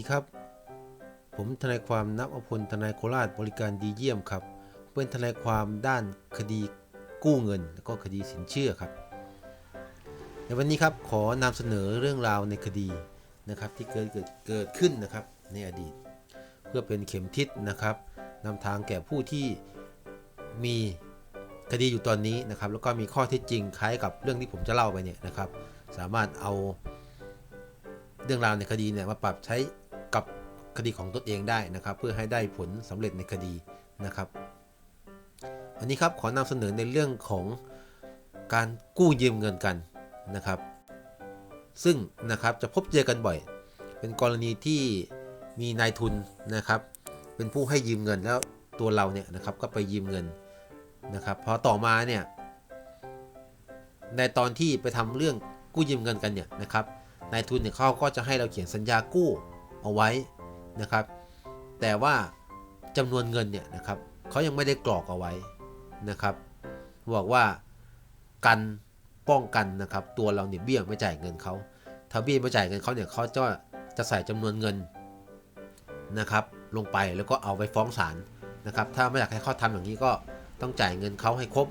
ดีครับ ผมทนายความนับอภลทนายโคราชบริการดีเยี่ยมครับ เป็นทนายความด้านคดีกู้เงิน และก็คดีสินเชื่อครับ ในวันนี้ครับขอนำเสนอเรื่องราวในคดีนะครับที่เกิดเกิดเกิดขึ้นนะครับในอดีต เพื่อเป็นเข็มทิศนะครับนำทางแก่ผู้ที่มีคดีอยู่ตอนนี้นะครับแล้วก็มีข้อเท็จจริงคล้ายกับเรื่องที่ผมจะเล่าไปเนี่ยนะครับ สามารถเอาเรื่องราวในคดีเนี่ยมาปรับใช้ คดีของตนเองได้นะครับ เพื่อให้ได้ผลสำเร็จในคดีนะครับ วันนี้ครับขอนำเสนอในเรื่องของการกู้ยืมเงินกันนะครับ ซึ่งนะครับจะพบเจอกันบ่อย เป็นกรณีที่มีนายทุนนะครับ เป็นผู้ให้ยืมเงินแล้วตัวเราเนี่ยนะครับก็ไปยืมเงินนะครับพอต่อมาเนี่ยในตอนที่ไปทำเรื่องกู้ยืมเงินกันเนี่ยนะครับนายทุนเนี่ยเขาก็จะให้เราเขียนสัญญากู้เอาไว้ นะครับ แต่ว่าจำนวนเงินเนี่ยนะครับเขายังไม่ได้กรอกเอาไว้นะครับบอกว่ากันป้องกันนะครับ ตัวเราเนี่ยเบี้ยไม่จ่ายเงินเขาถ้าเบี้ยไม่จ่ายเงินเขาเนี่ยเขาจะจะใส่จำนวนเงินนะครับ ลงไปแล้วก็เอาไปฟ้องศาลนะครับ ถ้าไม่อยากให้เขาทำอย่างนี้ก็ต้องจ่ายเงินเขาให้ครบ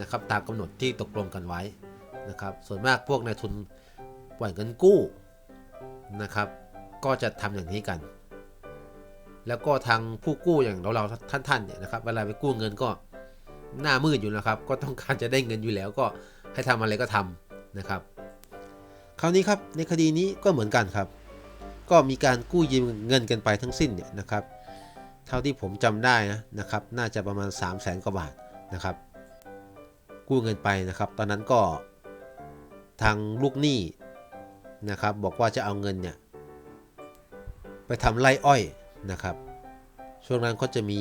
นะครับ ตามกำหนดที่ตกลงกันไว้นะครับ ส่วนมากพวกนายทุนปล่อยเงินกู้นะครับ ก็จะทำอย่างนี้กัน แล้วก็ทางผู้กู้อย่างเราเราท่านๆเนี่ยนะครับเวลาไปกู้เงินก็หน้ามืดอยู่นะครับ ก็ต้องการจะได้เงินอยู่แล้วก็ให้ทำอะไรก็ทำนะครับ คราวนี้ครับในคดีนี้ก็เหมือนกันครับ ก็มีการกู้ยืมเงินกันไปทั้งสิ้นเนี่ยนะครับ เท่าที่ผมจำได้นะนะครับ น่าจะประมาณ 3 0 0แสนกว่าบาทนะครับ กู้เงินไปนะครับ ตอนนั้นก็ทางลูกหนี้นะครับ บอกว่าจะเอาเงินเนี่ยไปทำไร่อ้อย นะครับ ช่วงนั้นก็จะมี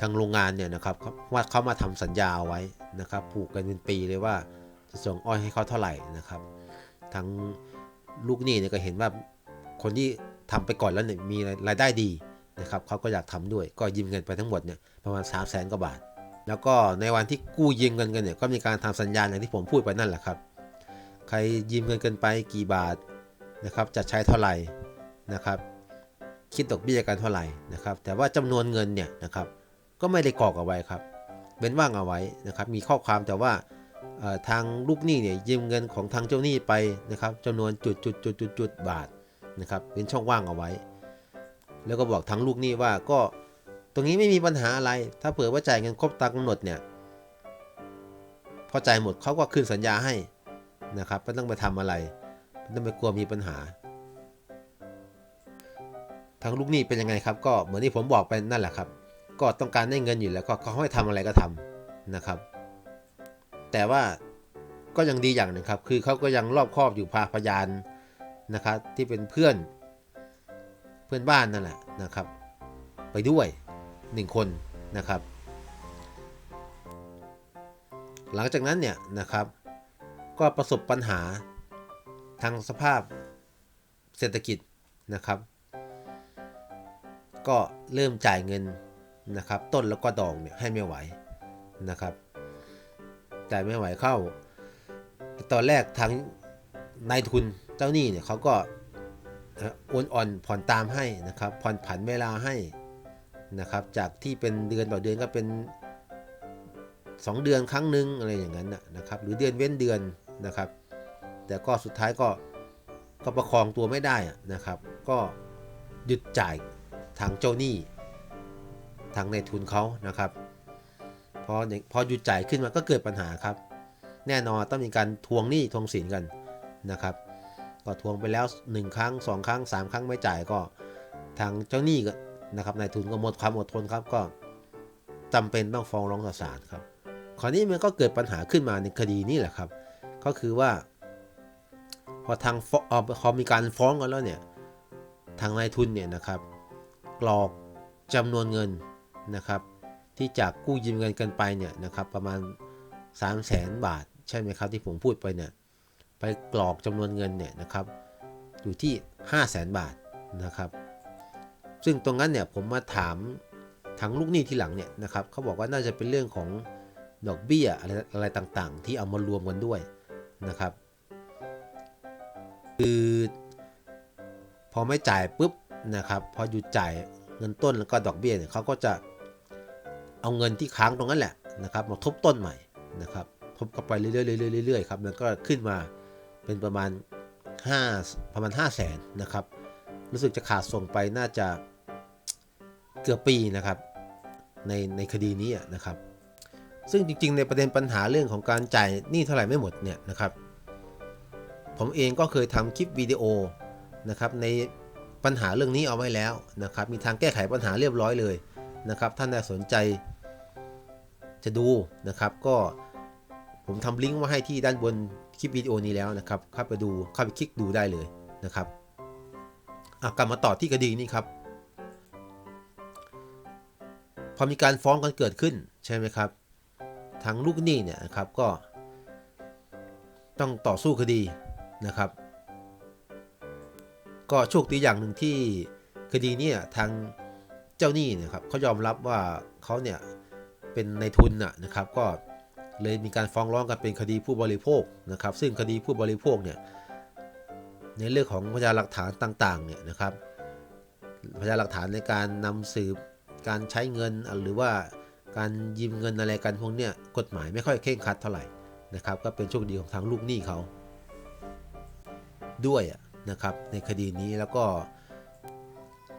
ทางโรงงานเนี่ยนะครับว่าเขามาทำสัญญาเอาไว้นะครับผูกกันเป็นปีเลยว่าจะส่งอ้อยให้เขาเท่าไหร่นะครับทั้งลูกหนี้เนี่ยก็เห็นว่าคนที่ทำไปก่อนแล้วเนี่ยมีรายได้ดีนะครับเขาก็อยากทำด้วยก็ยืมเงินไปทั้งหมดเนี่ยประมาณ3 0 0แสนกว่าบาท แล้วก็ในวันที่กู้ยืมเงินกันเนี่ยก็มีการทำสัญญาอย่างที่ผมพูดไปนั่นแหละครับ ใครยืมเงินกันไปกี่บาทนะครับจะใช้เท่าไหร่นะครับ คิดดอกเบี้ยกันเท่าไหร่นะครับ แต่ว่าจำนวนเงินเนี่ยนะครับ ก็ไม่ได้กรอกเอาไว้ครับเว้นว่างเอาไว้นะครับ มีข้อความแต่ว่าทางลูกหนี้เนี่ยยืมเงินของทางเจ้าหนี้ไปนะครับจำนวนจุดจุดจุดจุดจุดบาทนะครับเป็นช่องว่างเอาไว้ แล้วก็บอกทางลูกหนี้ว่าก็ตรงนี้ไม่มีปัญหาอะไร ถ้าเผื่อว่าจ่ายเงินครบตามกำหนดเนี่ยพอจ่ายหมดเขาก็คืนสัญญาให้นะครับไม่ต้องไปทำอะไรไม่ต้องไปกลัวมีปัญหา ทางลูกหนี้เป็นยังไงครับ ก็เหมือนที่ผมบอกไปนั่นแหละครับ ก็ต้องการได้เงินอยู่แล้วก็เขาให้ทำอะไรก็ทำนะครับ แต่ว่าก็ยังดีอย่างหนึ่งครับ คือเขาก็ยังรอบคอบอยู่พาพยานนะครับที่เป็นเพื่อนเพื่อนบ้านนั่นแหละนะครับ ไปด้วยหนึ่งคนนะครับ หลังจากนั้นเนี่ยนะครับ ก็ประสบปัญหาทางสภาพเศรษฐกิจนะครับ ก็เริ่มจ่ายเงินนะครับ ต้นแล้วก็ดอกเนี่ยให้ไม่ไหวนะครับจ่ายไม่ไหวเข้า ตอนแรกทางนายทุนเจ้าหนี้เนี่ยเขาก็โอนอ่อนผ่อนตามให้นะครับผ่อนผันเวลาให้นะครับ จากที่เป็นเดือนต่อเดือนก็เป็น 2 เดือนครั้งหนึ่งอะไรอย่างนั้นนะครับ หรือเดือนเว้นเดือนนะครับ แต่ก็สุดท้ายก็ก็ประคองตัวไม่ได้นะครับ ก็หยุดจ่าย ทางเจ้าหนี้ทางในทุนเขานะครับพอพอหยุดจ่ายขึ้นมาก็เกิดปัญหาครับ แน่นอนต้องมีการทวงหนี้ทวงสินกันนะครับ ก็ทวงไปแล้ว 1 ครั้ง 2 ครั้ง 3 ครั้งไม่จ่ายก็ทางเจ้าหนี้ก็นะครับนายทุนก็หมดความอดทนครับก็จำเป็นต้องฟ้องร้องต่อศาลครับคราวนี้มันก็เกิดปัญหาขึ้นมาในคดีนี้แหละครับ ก็คือว่า พอทางพอมีการฟ้องกันแล้วเนี่ยทางนายทุนเนี่ยนะครับ กรอกจำนวนเงินนะครับ ที่จากกู้ยืมเงินกันไปเนี่ยนะครับประมาณ 3 0 0แสนบาทใช่ไหมครับที่ผมพูดไปเนี่ยไปกรอกจำนวนเงินเนี่ยนะครับอยู่ที่ 5 0 0แสนบาทนะครับ ซึ่งตรงนั้นเนี่ยผมมาถามทางลูกหนี้ทีหลังเนี่ยนะครับเขาบอกว่าน่าจะเป็นเรื่องของดอกเบี้ยอะไรอะไรต่างๆ ที่เอามารวมกันด้วยนะครับคือพอไม่จ่ายปุ๊บ นะครับพอหยุดจ่ายเงินต้นแล้วก็ดอกเบี้ยเนี่ยเขาก็จะเอาเงินที่ค้างตรงนั้นแหละนะครับมาทบต้นใหม่นะครับทบเข้าไปเรื่อยๆเรื่อยๆเรื่อยๆครับมันก็ขึ้นมาเป็นประมาณ 5 ประมาณ 5 0 0แสนนะครับรู้สึกจะขาดส่งไปน่าจะเกือบปีนะครับในในคดีนี้นะครับ ซึ่งจริงๆ ในประเด็นปัญหาเรื่องของการจ่ายหนี้เท่าไหร่ไม่หมดเนี่ยนะครับ ผมเองก็เคยทำคลิปวิดีโอนะครับใน ปัญหาเรื่องนี้เอาไว้แล้วนะครับ มีทางแก้ไขปัญหาเรียบร้อยเลยนะครับ ท่านใดสนใจจะดูนะครับก็ผมทำลิงก์ไว้ให้ที่ด้านบนคลิปวิดีโอนี้แล้วนะครับเข้าไปดูเข้าไปคลิกดูได้เลยนะครับกลับมาต่อที่คดีนี้ครับ พอมีการฟ้องกันเกิดขึ้นใช่ไหมครับ ทางลูกหนี้เนี่ยนะครับก็ต้องต่อสู้คดีนะครับ ก็โชคดีอย่างหนึ่งที่คดีเนี่ยทางเจ้าหนี้นะครับเขายอมรับว่าเขาเนี่ยเป็นในทุนนะครับ ก็เลยมีการฟ้องร้องกันเป็นคดีผู้บริโภคนะครับ ซึ่งคดีผู้บริโภคเนี่ยในเรื่องของพยานหลักฐานต่างๆเนี่ยนะครับพยานหลักฐานในการนำสืบการใช้เงินหรือว่าการยืมเงินอะไรกันพวกเนี้ยกฎหมายไม่ค่อยเคร่งคัดเท่าไหร่นะครับ ก็เป็นโชคดีของทางลูกหนี้เขาด้วยอะ นะครับในคดีนี้แล้วก็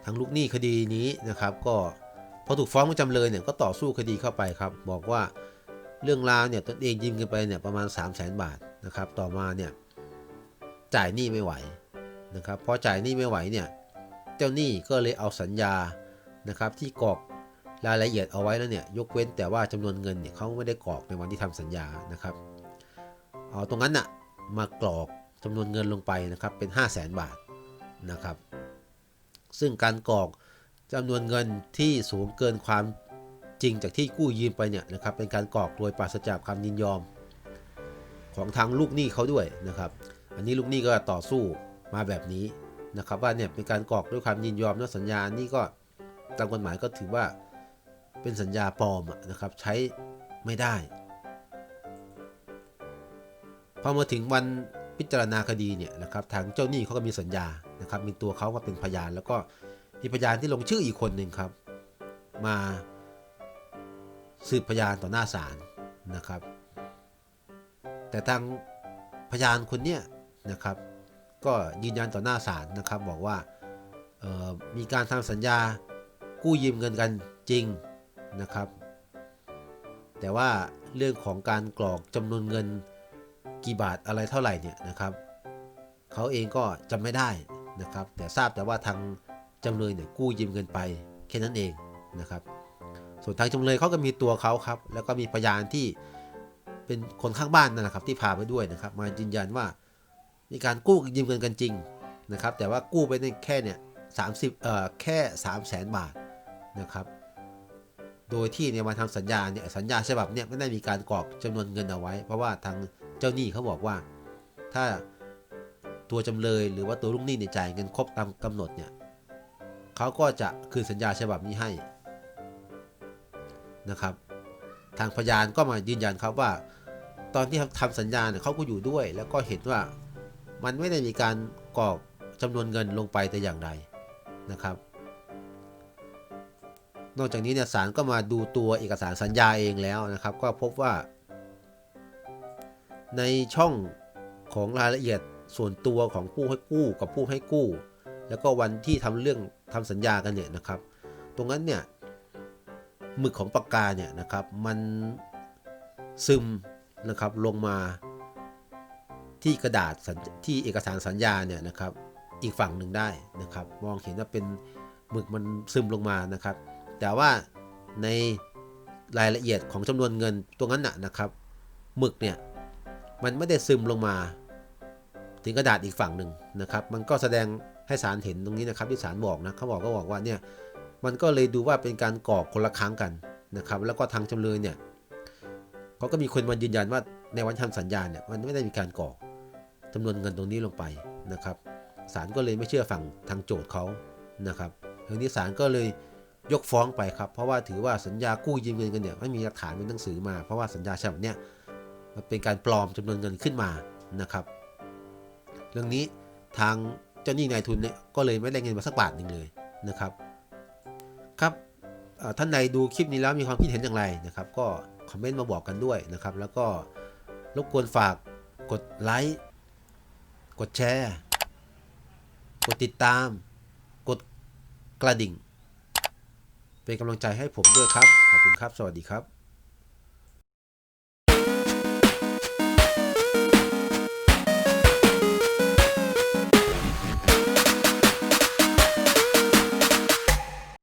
ทางลูกหนี้คดีนี้นะครับก็พอถูกฟ้องเป็นจำเลยเนี่ยก็ต่อสู้คดีเข้าไปครับบอกว่าเรื่องราวเนี่ยตนเองยืมเงินไปเนี่ยประมาณ 3 0 0แสนบาทนะครับต่อมาเนี่ยจ่ายหนี้ไม่ไหวนะครับพอจ่ายหนี้ไม่ไหวเนี่ยเจ้าหนี้ก็เลยเอาสัญญานะครับที่กรอกรายละเอียดเอาไว้แล้วเนี่ยยกเว้นแต่ว่าจำนวนเงินเนี่ยเขาไม่ได้กรอกในวันที่ทำสัญญานะครับเอาตรงนั้นน่ะมากรอก จำนวนเงินลงไปนะครับเป็น 5 0 0แสนบาทนะครับ ซึ่งการกรอกจำนวนเงินที่สูงเกินความจริงจากที่กู้ยืมไปเนี่ยนะครับเป็นการกรอกโดยปราศจากความยินยอม ของทางลูกหนี้เขาด้วยนะครับ อันนี้ลูกหนี้ก็ต่อสู้มาแบบนี้นะครับว่าเนี่ยเป็นการกรอกด้วยความยินยอมนะสัญญานี่ก็ตามกฎหมายก็ถือว่าเป็นสัญญาปลอมนะครับใช้ไม่ได้ พอมาถึงวัน พิจารณาคดีเนี่ยนะครับทางเจ้าหนี้เขาก็มีสัญญานะครับมีตัวเขามาเป็นพยาน แล้วก็มีพยานที่ลงชื่ออีกคนหนึ่งครับ มาสืบพยานต่อหน้าศาลนะครับ แต่ทางพยานคนเนี้ยนะครับ ก็ยืนยันต่อหน้าศาลนะครับ บอกว่ามีการทำสัญญากู้ยืมเงินกันจริงนะครับ แต่ว่าเรื่องของการกรอกจำนวนเงิน กี่บาทอะไรเท่าไหร่เนี่ยนะครับเขาเองก็จำไม่ได้นะครับ แต่ทราบแต่ว่าทางจำเลยเนี่ยกู้ยืมเงินไปแค่นั้นเองนะครับ ส่วนทางจำเลยเขาก็มีตัวเขาครับ แล้วก็มีพยานที่เป็นคนข้างบ้านนั่นแหละครับที่พาไปด้วยนะครับ มายืนยันว่ามีการกู้ยืมเงินกันจริงนะครับ แต่ว่ากู้ไปในแค่เนี่ยสามสิบเอ่อแค่สามแสนบาทนะครับ โดยที่ในวันทำสัญญาเนี่ยสัญญาฉบับเนี่ยไม่ได้มีการกรอกจำนวนเงินเอาไว้ เพราะว่าทาง เจ้าหนี้เขาบอกว่า ถ้าตัวจำเลยหรือว่าตัวลูกหนี้เนี่ยจ่ายเงินครบตามกำหนดเนี่ยเขาก็จะคืนสัญญาฉบับนี้ให้นะครับ ทางพยานก็มายืนยันครับว่า ตอนที่ทำสัญญาเนี่ยเขาก็อยู่ด้วย แล้วก็เห็นว่ามันไม่ได้มีการกรอกจำนวนเงินลงไปแต่อย่างใดนะครับ นอกจากนี้เนี่ยศาลก็มาดูตัวเอกสารสัญญาเองแล้วนะครับ ก็พบว่า ในช่องของรายละเอียดส่วนตัวของผู้ให้กู้กับผู้ให้กู้ แล้วก็วันที่ทำเรื่องทำสัญญากันเนี่ยนะครับ ตรงนั้นเนี่ยหมึกของปากกาเนี่ยนะครับมันซึมนะครับลงมาที่กระดาษที่เอกสารสัญญาเนี่ยนะครับอีกฝั่งหนึ่งได้นะครับ มองเห็นว่าเป็นหมึกมันซึมลงมานะครับ แต่ว่าในรายละเอียดของจำนวนเงินตรงนั้นนะนะครับหมึกเนี่ย มันไม่ได้ซึมลงมา ถึงกระดาษอีกฝั่งหนึ่งนะครับ มันก็แสดงให้ศาลเห็นตรงนี้นะครับที่ศาลบอกนะเขาบอกก็บอกว่าเนี่ยมันก็เลยดูว่าเป็นการกรอคนละครั้งกันนะครับ แล้วก็ทางจำเลยเนี่ยเขาก็มีคนมายืนยันว่าในวันทำสัญญาเนี่ยมันไม่ได้มีการกรอจำนวนเงินตรงนี้ลงไปนะครับศาลก็เลยไม่เชื่อฝั่งทางโจทย์เขานะครับทีนี้ศาลก็เลยยกฟ้องไปครับ เพราะว่าถือว่าสัญญากู้ยืมเงินกันเนี่ยไม่มีหลักฐานเป็นหนังสือมา เพราะว่าสัญญาฉบับเนี้ย มันเป็นการปลอมจำนวนเงินขึ้นมานะครับ เรื่องนี้ทางเจ้าหนี้นายทุนเนี่ยก็เลยไม่ได้เงินมาสักบาทหนึ่งเลยนะครับ ครับท่านใดดูคลิปนี้แล้วมีความคิดเห็นอย่างไรนะครับ ก็คอมเมนต์มาบอกกันด้วยนะครับ แล้วก็รบกวนฝากกดไลค์กดแชร์ กดติดตาม กดกระดิ่ง เป็นกำลังใจให้ผมด้วยครับ ขอบคุณครับ สวัสดีครับ